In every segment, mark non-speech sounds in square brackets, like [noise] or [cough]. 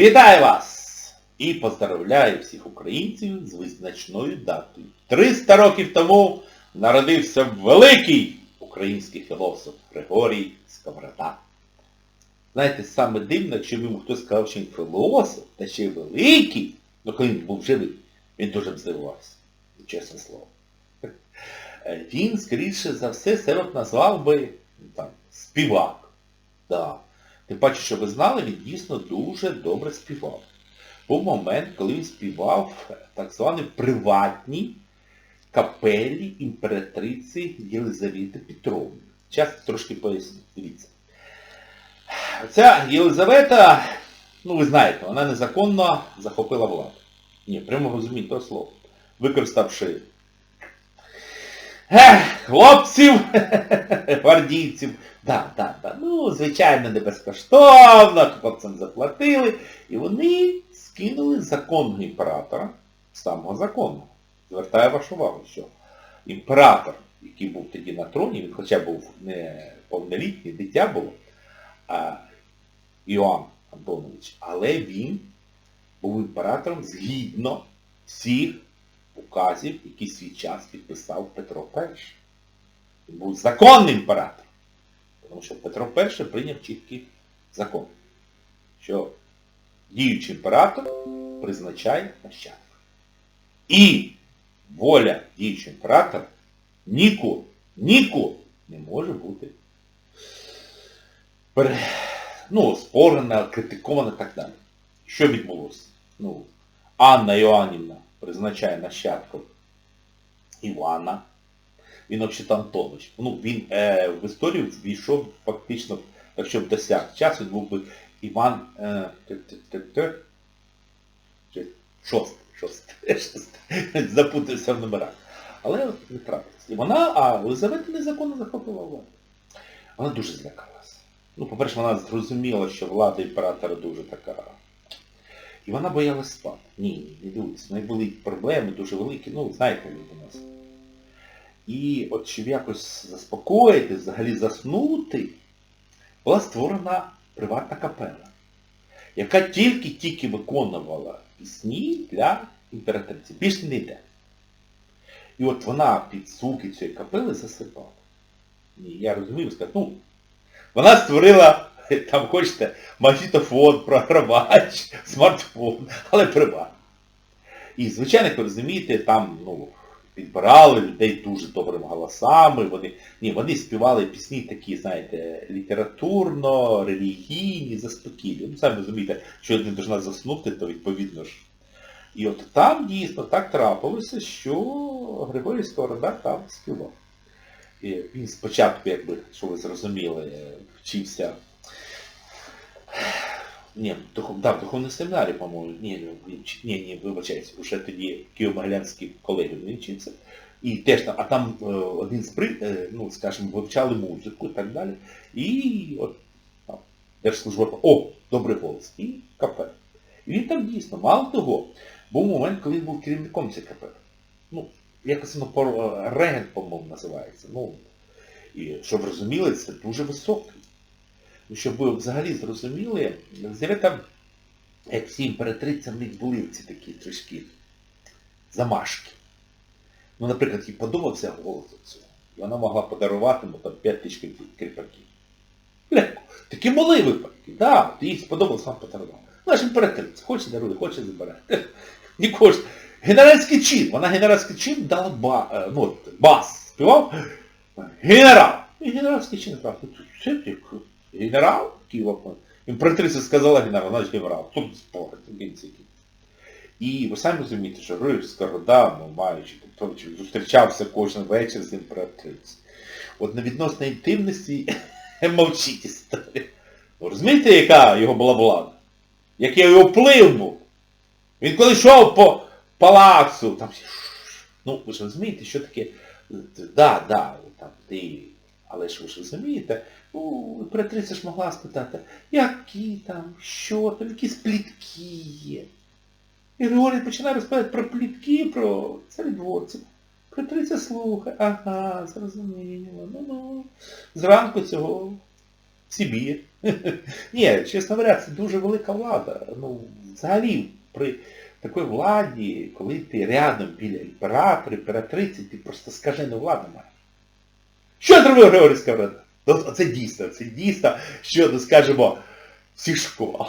Вітаю вас! І поздравляю всіх українців з визначною датою. 300 років тому народився великий український філософ Григорій Сковорода. Знаєте, саме дивно, якщо йому хтось сказав, що він філософ, та ще й великий, ну коли він був живий, він дуже б здивувався. Чесне слово. Він, скоріше за все, себе назвав би ну, там, співак. Да. Тим паче, що ви знали, він дійсно дуже добре співав. Був момент, коли він співав так звані приватній капелі імператриці Єлизавети Петровни. Зараз трошки поясню. Дивіться. Ця Єлизавета, ну ви знаєте, вона незаконно захопила владу. Ні, прямо розумію того слова. Використавши Хлопців, [laughs] гвардійців. Да, да, да. Ну, звичайно, не безкоштовно, хлопцям заплатили. І вони скинули законного імператора, самого законного. Звертаю вашу увагу, що імператор, який був тоді на троні, він хоча був не повнолітній, дитя було, а Іоанн Антонович, але він був імператором згідно всіх указів, які свій час підписав Петро І. Він був законним імператором. Тому що Петро І прийняв чіткий закон, що діючий імператор призначає нащадка. І воля діючого імператора ніколи, ніколи не може бути пере, ну, спорена, критикована і так далі. Що відбулося? Ну, Анна Іоаннівна призначає нащадком Івана. Він Антонович. Ну, він е, в історію ввійшов фактично, якщо б досяг час, він був би Іван е, т- т- т- т- шостий, шостий, шостий. [laughs] запутався в номерах. Але не трапилось. І вона, а Елизавета незаконно захопила владу. Вона дуже злякалася. Ну, по-перше, вона зрозуміла, що влада імператора дуже така. І вона боялась спати. Ні, ні, не дивіться. В неї були проблеми дуже великі, ну, знаєте, люди нас. І от щоб якось заспокоїти, взагалі заснути, була створена приватна капела, яка тільки-тільки виконувала пісні для імператриці. Більш не йде. І от вона під звуки цієї капели засипала. Ні, я розумію, сказати, ну, вона створила, [laughs] там хочете, магнітофон, програвач, [laughs] смартфон, але приватний. І, звичайно, як ви розумієте, там, ну, підбирали людей дуже добрими голосами, вони, ні, вони співали пісні такі, знаєте, літературно, релігійні, заспокійні. Ну, самі розумієте, що не должна заснути, то відповідно ж. І от там дійсно так трапилося, що Григорій Сковорода там співав. І він спочатку, якби, що ви зрозуміли, вчився. Ні, духов, да, в духовній семінарі, по-моєму, ні, ні, ні, ні, вибачаюсь, уже тоді Києво-Могилянський колеги він вчився. І теж там, а там е, один з при, е, ну, скажімо, вивчали музику і так далі. І от там, держслужба, о, добрий голос, і капель. І він там дійсно, мало того, був момент, коли він був керівником цієї капели. Ну, якось воно по- регент, по-моєму, називається. Ну, і щоб розуміли, це дуже високий. Ну, щоб ви взагалі зрозуміли, Єлизавета, як всі імператрицям, в них були ці такі трішки замашки. Ну, наприклад, їй подобався голос цього. І вона могла подарувати йому там 5 тисяч кріпаків. Легко. Такі були випадки. Да, їй сподобалось, вам подарував. Вона імператриця, хоче дарує, хоче забирає. [laughs] Нікого ж. Генеральський чин. Вона генеральський чин дала ба, е, ну, бас. Співав. Генерал. І генеральський чин брав. Все ти, генерал? Києва. Імператриця сказала генерал, значить генерал. Тут? Кінці кінці. І ви самі розумієте, що Григорій Сковорода, ну, маючи, тобто, зустрічався кожен вечір з імператрицею. От на відносно інтимності [laughs] мовчіть історія. Ви Розумієте, яка його була влада? Який його вплив? Він коли йшов по палацу, там ну ви ж розумієте, що таке, да, да, там ти, але ж ви ж розумієте, ну, імператриця ж могла спитати, які там, що там, якісь плітки є. І Григорій починає розповідати про плітки, про царедворців. Імператриця слухає, ага, зрозуміло, ну-ну. Зранку цього Сибір. [laughs] Ні, чесно говоря, це дуже велика влада. Ну, взагалі, при такій владі, коли ти рядом біля імператора, імператриці, ти просто скажену владу маєш. Що зробив Григорій Сковорода? Ну, це дійсно, це дійсно, що, ну, скажімо, всіх школ.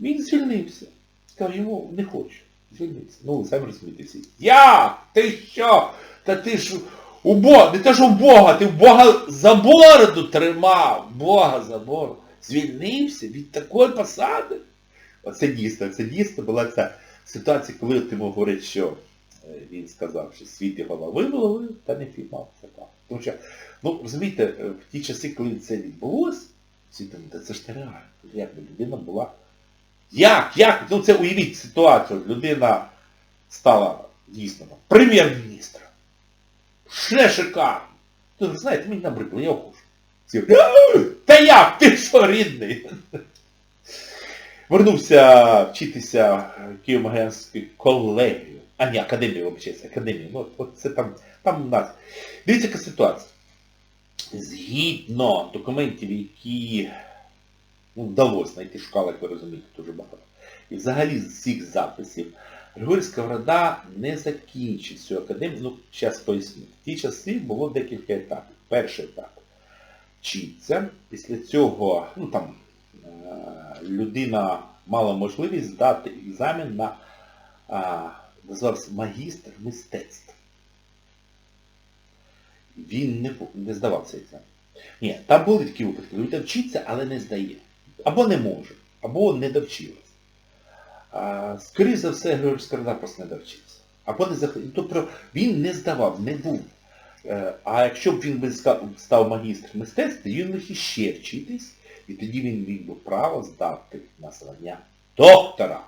Він звільнився. Сказав, йому не хочу. Звільнився. Ну, ви самі розумієте. Я? Ти що? Та ти ж у Бога, не те ж у Бога, ти в Бога за бороду тримав. Бога за бороду. Звільнився від такої посади. Оце дійсно, це дійсно була ця ситуація, коли ти йому говорить, що він сказав, що світ і голови та не піймав. Це так. Тому що, ну, розумієте, е, в ті часи, коли це відбулося, всі «Та це ж нереально. Як би людина була. Як? Як? Ну це уявіть ситуацію. Людина стала дійсно прем'єр-міністром. Ще шикарно. Ну, знаєте, мені набридло, я «А, Та як? Ти що, рідний? Вернувся вчитися в Києво-Могилянську колегію. А ні, академію, вибачайте, академію. Ну, от це там, там у нас. Дивіться, яка ситуація. Згідно документів, які ну, вдалося знайти, шукали, як ви розумієте, дуже багато. І взагалі з всіх записів Григорій Сковорода не закінчив цю академію, ну, зараз поясню. В ті часи було декілька етапів. Перший етап вчиться, після цього, ну там, е, людина мала можливість здати екзамен на, називався магістр мистецтв. Він не, не здавав цей екзамен. Ні, там були такі випадки. Людина вчиться, але не здає. Або не може, або не довчилась. Скоріше за все, Григорій Сковорода просто не довчився. Або не зах... Тобто він не здавав, не був. Е, А якщо б він став магістром мистецтва, він міг іще вчитись, і тоді він міг би право здати на звання доктора.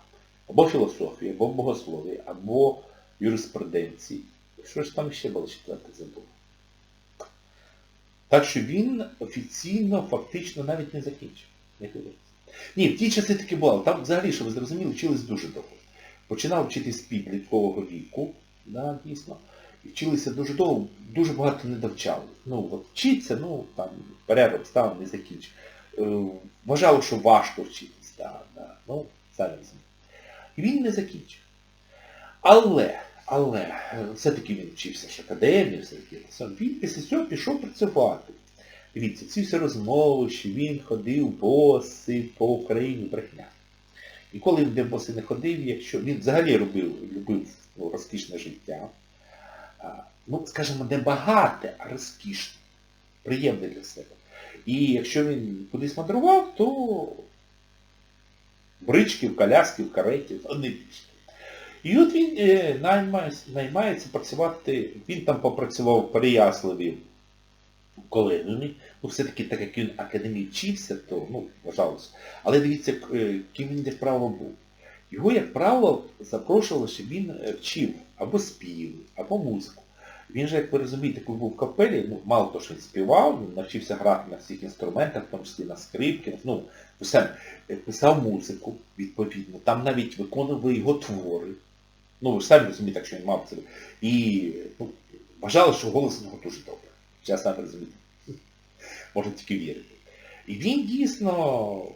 Або філософії, або богослов'я, або юриспруденції. Що ж там ще було четверте забув? Так що він офіційно, фактично навіть не закінчив. Не. Ні, в ті часи таки було. Там взагалі, щоб ви зрозуміли, вчились дуже довго. Починав вчитись підліткового віку, да, дійсно. І вчилися дуже довго, дуже багато не довчали. Ну, от вчиться, ну, там, перерва став, не закінчив. Е, вважали, що важко вчитись, да, да. ну. І він не закінчив. Але, але, е, все-таки він вчився в академії, все-таки. Він після цього пішов працювати. Дивіться, ці всі розмови, що він ходив боси по Україні, брехня. І коли він де боси не ходив, якщо він взагалі робив, любив ну, розкішне життя, ну, скажімо, не багате, а розкішне, приємне для себе. І якщо він кудись мандрував, то брички, в коляски, в кареті, одне більше. І от він е, наймається, працювати, він там попрацював в Переяславі в ну все-таки так як він академії вчився, то ну, вважалося. Але дивіться, е, ким він як правило був. Його, як правило, запрошували, щоб він е, вчив або спів, або музику. Він же, як ви розумієте, коли був в капелі, ну, мало того, що він співав, він навчився грати на всіх інструментах, в тому числі на скрипки, ну, все, е, писав музику, відповідно, там навіть виконували його твори. Ну, ви ж самі розумієте, так що він мав це. І ну, вважали, що голос у нього дуже добрий. Зараз самі розумієте. Можна тільки вірити. І він дійсно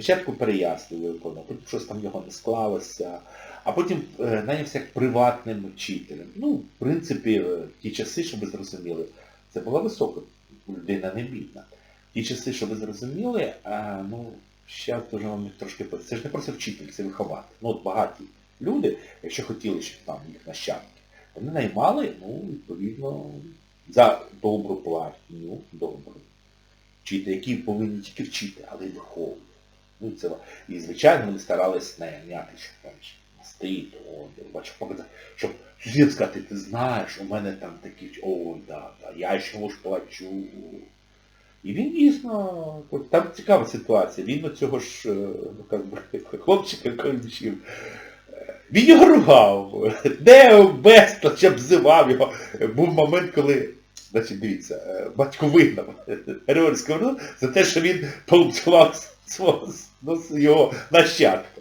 спочатку переяснив виконав, потім щось там його не склалося, а потім е, нанявся як приватним вчителем. Ну, в принципі, е, ті часи, щоб ви зрозуміли, це була висока людина, не бідна. Ті часи, щоб ви зрозуміли, а, ну, ще дуже вам трошки Це ж не просто вчитель, це виховати. Ну, от багаті люди, якщо хотіли, щоб там їх нащадки, вони наймали, ну, відповідно, за добру платню, добру. Вчити, які повинні тільки вчити, але й виховувати. Ну, і, звичайно, вони старались найняти, щоб там показати, щоб сусід сказати, ти знаєш, у мене там такі, ой, да, да, я ще ж плачу. І він дійсно, там цікава ситуація. Він до цього ж, е, ну, как би, [laughs] хлопчика, який він його ругав, де безто, ще обзивав його. Був момент, коли, значить, дивіться, е, батько вигнав Григорій за те, що він полупцював його нащадка.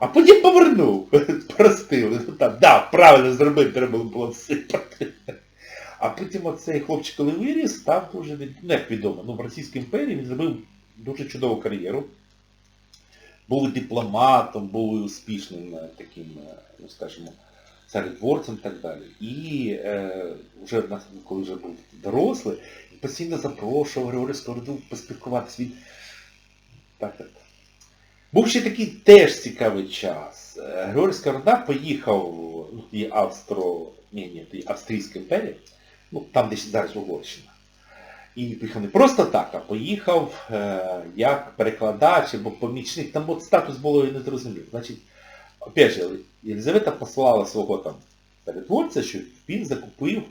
А потім повернув, простили. Ну там, да, правильно зробити, треба було всипати. А потім оцей хлопчик, коли виріс, став дуже ну, як відомо. Ну, в Російській імперії він зробив дуже чудову кар'єру. Був дипломатом, був і успішним е, таким, е, ну скажімо, царедворцем і так далі. І е, вже коли вже був дорослий, постійно запрошував Григорія Сковороду поспілкуватися. Так, так. Був ще такий теж цікавий час. Е, Григорій Сковорода поїхав, тоді Австро... Ні, ні, Австрійська імперія, ну, там десь зараз Угорщина. І поїхав не просто так, а поїхав е, як перекладач або помічник. Там от статус було і не зрозумів. Значить, опять же, Єлизавета послала свого там перетворця, що він закупив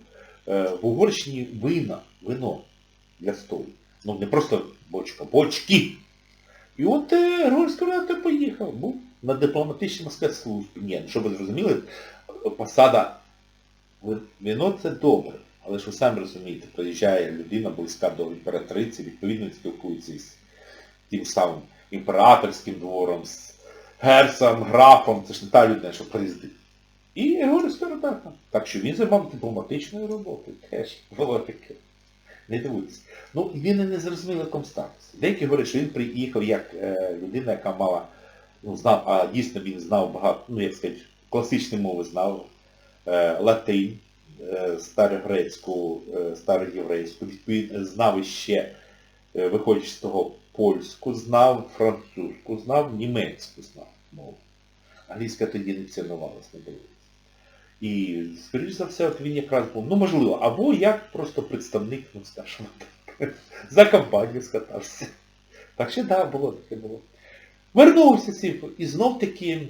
е, в Угорщині вина, вино для столу. Ну не просто бочка, бочки. І от е, Григорій Сковорода поїхав, був на дипломатичному спецслужбі. Ні, ну, щоб ви зрозуміли, посада вино це добре. Але ж ви самі розумієте, приїжджає людина близька до імператриці, відповідно спілкується із тим самим імператорським двором, з герцем, графом, це ж не та людина, що приїздить. І Григорій Сковорода. Так що він займав дипломатичною роботою. Теж було таке. Не дивуйтесь. Ну, він і не якому статусі. Деякі говорять, що він приїхав як е, людина, яка мала, ну, знав, а дійсно він знав багато, ну, як сказати, класичні мови знав, е, латинь, е, старогрецьку, староєврейську, відповідно, знав іще, виходячи з того, польську, знав, французьку, знав, німецьку знав мову. Англійська тоді не цінувалась, не було. І, скоріш за все, от він якраз був, ну можливо, або як просто представник, ну скажімо так, за компанію скатався. Так що так, да, було таке було. Вернувся сів, і знов таки,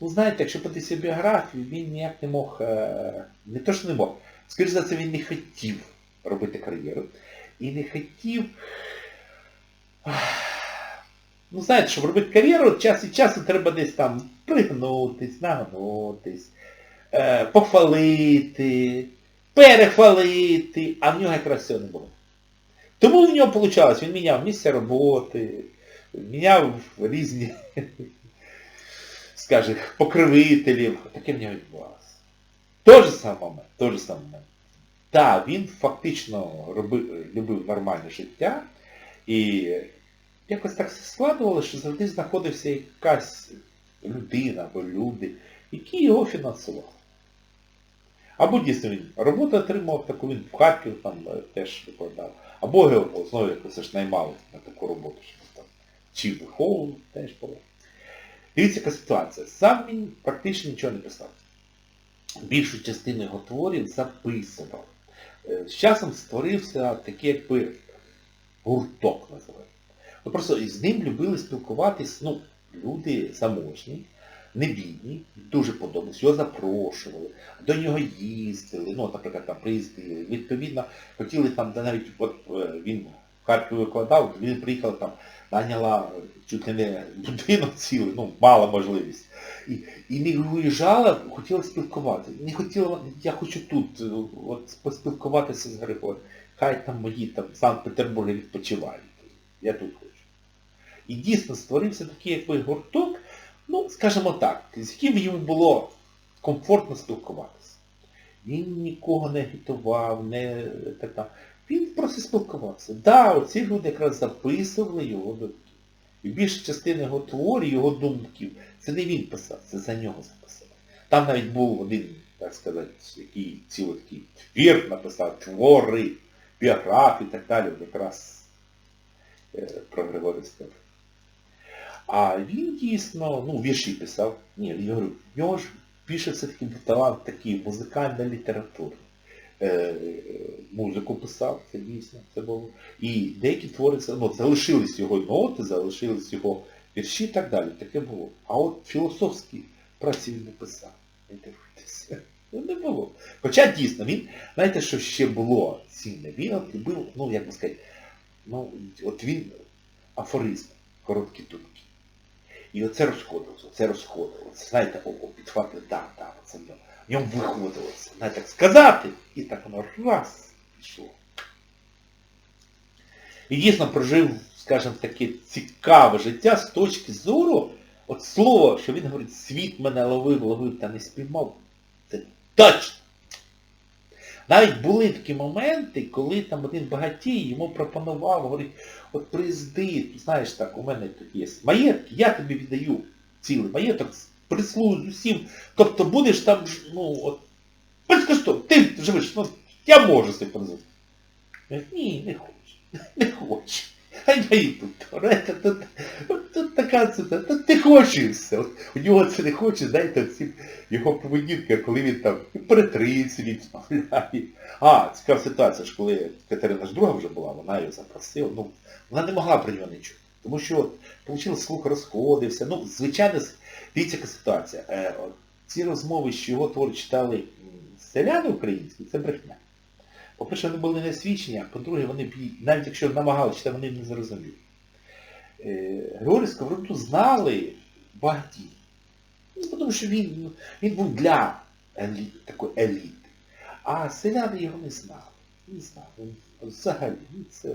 ну знаєте, якщо подивитися біографію, він ніяк не мог, е, не то що не мог, скоріш за це він не хотів робити кар'єру. І не хотів. Ну, знаєте, щоб робити кар'єру, час від часу треба десь там пригнутись, нагнутись, е, похвалити, перехвалити, а в нього якраз цього не було. Тому в нього вийшло, він міняв місце роботи, міняв різні, скажімо, покровителів. Таке в нього відбувалося. Той же самий момент, той же самий момент. Так, він фактично робив, любив нормальне життя і якось так складувалося, що завжди знаходився якась людина або люди, які його фінансували. Або дійсно він роботу отримав таку, він в Харків там е, теж викладав. Або його знову якось наймали на таку роботу, щоб там чи виховували, теж було. Дивіться, яка ситуація. Сам він практично нічого не писав. Більшу частину його творів записував. Е, З часом створився такий якби гурток називаємо. Ну просто з ним любили спілкуватись, ну, люди заможні, не дуже подобались, його запрошували, до нього їздили, ну, наприклад, там приїздили, відповідно, хотіли там, де навіть от е, він в Харкові викладав, він приїхав там, наняла е, чуть не будинок цілий, ну, мала можливість. І, і не виїжджала, хотіла спілкуватися. Не хотіла, я хочу тут, е, от поспілкуватися з Григорієм. Хай там мої там в Санкт-Петербурзі відпочивають. Я тут хочу. І дійсно створився такий якби гурток, ну, скажімо так, з яким йому було комфортно спілкуватися. Він нікого не агітував, не так там. Він просто спілкувався. Так, да, оці люди якраз записували його думки. І більша частина його творів, його думків, це не він писав, це за нього записали. Там навіть був один, так сказати, який цілий такий твір написав, твори, біографії і так далі, якраз е, про Григорія Стефана. А він дійсно, ну, вірші писав. Ні, я говорю, в нього ж більше все-таки талант такий, музикальна література. Е, музику писав, це дійсно, це було. І деякі твори, ну, залишились його ноти, залишились його вірші і так далі. Таке було. А от філософські праці він не писав. Не дивуйтеся. Ну, не було. Хоча дійсно, він, знаєте, що ще було цінне? Він от був, ну, як би сказати, ну, от він афоризм, короткі думки. І оце розходилося, оце розходилося. Знаєте, о, о підхватили, так, так, це в ньому. В ньому виходило це. Знаєте, так сказати, і так воно раз пішло. І дійсно прожив, скажімо, таке цікаве життя з точки зору, от слово, що він говорить, світ мене ловив, ловив та не спіймав. Це точно. Навіть були такі моменти, коли там один багатій йому пропонував, говорить, от приїзди, знаєш так, у мене тут є маєтки, я тобі віддаю цілий маєток, прислугу з усім. Тобто будеш там, ну, от, безкоштовно, ти живеш, ну, я можу себе дозволити. Ні, не хочу, [laughs] не хочу. А я і тут, тут, така це, тут не хочу і все. У нього це не хоче, знаєте, ці його поведінка, коли він там імператрицю відмовляє. А, цікава ситуація, ж коли Катерина ж друга вже була, вона його запросила, ну, вона не могла про нього нічого. Тому що получила слух розходився. Ну, звичайно, дивіться, яка ситуація. Е, ці розмови, що його твори читали селяни українські, це брехня. По-перше, вони були не свідчені, а по-друге, вони навіть якщо намагалися вони не зрозуміли. Е, Григорій Сковороду знали багаті. Ну, тому що він, він був для еліт, такої еліти. А селяни його не знали. Не знали. Взагалі. ну, Це...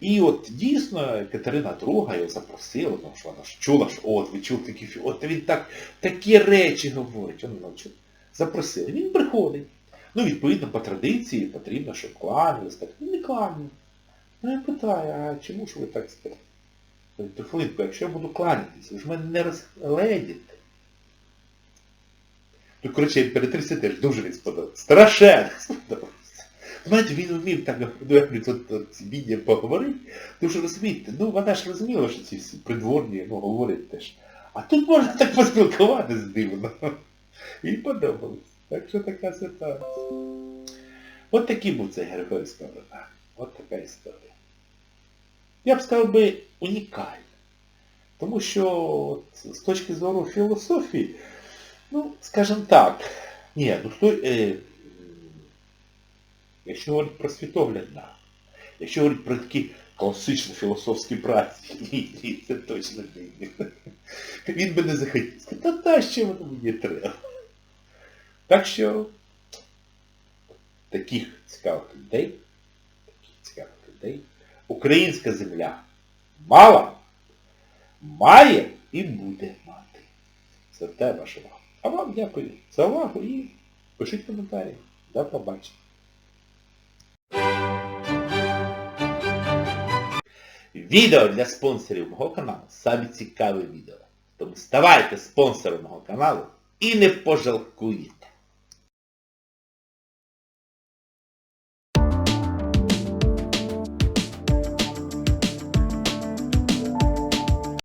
І от дійсно Катерина II його запросила, тому що вона ж чула, що от, ви чули такі от він так, такі речі говорить. Вона запросила. Він приходить. Ну, відповідно, по традиції потрібно, щоб кланялись. Так він не кланяє. Ну, я питаю, а чому ж ви так скажете? Хвилинку, якщо я буду кланятися, ви ж мене не розгледіте. Ну, коротше, імператриця теж дуже він сподобався. Страшенно сподобався. Знаєте, він вмів так, ну, як Бідня поговорити, тому що розумієте, ну вона ж розуміла, що ці всі придворні ну, говорять теж. А тут можна так поспілкуватися дивно. І подобалось. Так що така ситуація. От такий був цей Григорій Сковорода. От така історія. Я б сказав би унікальна. Тому що от, з точки зору філософії, ну, скажімо так, ні, ну хто, е, якщо говорити про світогляд. Якщо говорити про такі класичні філософські праці, [laughs] ні, ні, це точно не він. Би не захотів. Та та що воно мені треба. Так що таких цікавих людей, таких цікавих людей, українська земля мала, має і буде мати. Це те ваша увага. А вам дякую за увагу і пишіть коментарі. До побачення. Відео для спонсорів мого каналу саме цікаве відео. Тому ставайте спонсором мого каналу і не пожалкуєте.